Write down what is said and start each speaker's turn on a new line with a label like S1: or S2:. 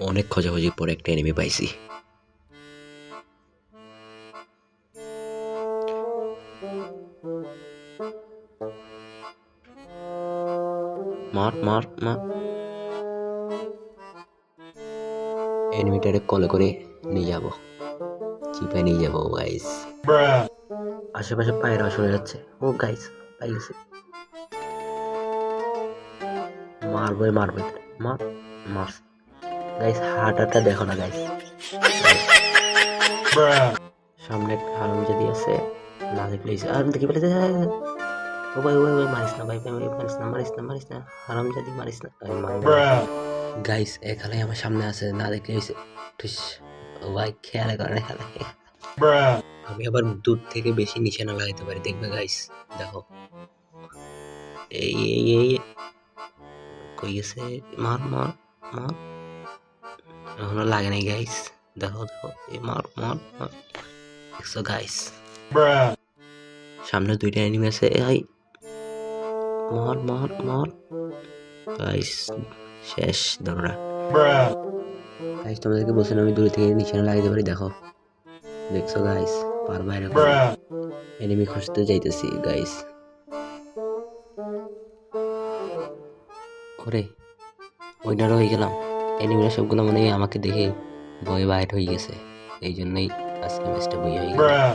S1: অনেক খোঁজাখুঁজির পরে একটা এনিমি পাইছি। মার মার মার। এনিমিটারে কলে করে নিয়ে যাব। চিপে নিয়ে যাব গাইস আশেপাশে পায়ের শোনা যাচ্ছে ও গাইস পাই গেছে। মারবো মারবো মার মার। গাইস হাঁটাটা দেখো না গাইস সামনে একটা হারাম যদি আছে না দেখলে আর দেখি বলে ও ভাই ওই ওই মারিস না ভাই ভাই ভাই, মারিস না মারিস না মারিস না। হারাম যদি মারিস না গাইস এখানে আমার সামনে আছে না দেখলে হয়েছে ঠুস ভাই খেয়াল করে খেলা আমি আবার দূর থেকে বেশি নিচে না লাগাইতে পারি দেখবে গাইস দেখো। এই এই এই। কই গেছে? মার মার মার। এখনও লাগে নাই গাইস দেখো দেখো এই মার মার দেখছ গাইস সামনে দুইটা এনিমি আছে এই মার মার মার। গাইস শেষ দৌড়া গাইস তোমাদেরকে বলছিলাম আমি দূরে থেকে নিচে না লাগাইতে পারি, দেখো। দেখছ গাইস পার বাইরে এনিমি খুঁজতে যাইতেছি গাইস ওরে, ওইটারও হয়ে গেলাম। এনিমিরা সবগুলো মনে হয় আমাকে দেখে বই বাইর হয়ে গেছে। এই জন্যই আজকে ম্যাচটা বই হয়ে গেল।